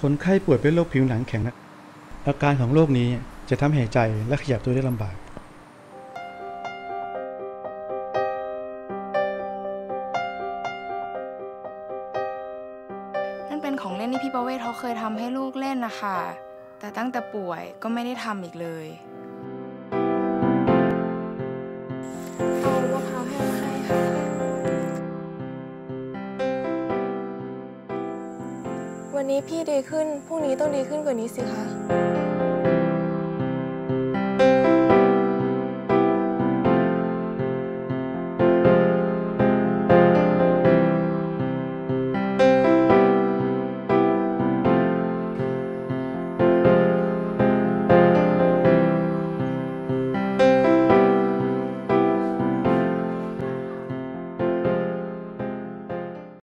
คนไข้ป่วยเป็นโรคผิวหนังแข็งนะอาการของโรคนี้จะทำให้หายใจและขยับตัวได้ลำบาก นั่นเป็นของเล่นที่พี่ประเวศเขาเคยทำให้ลูกเล่นนะคะ แต่ตั้งแต่ป่วยก็ไม่ได้ทำอีกเลย วันนี้พี่ดีขึ้น พรุ่งนี้ต้องดีขึ้นกว่านี้สิคะ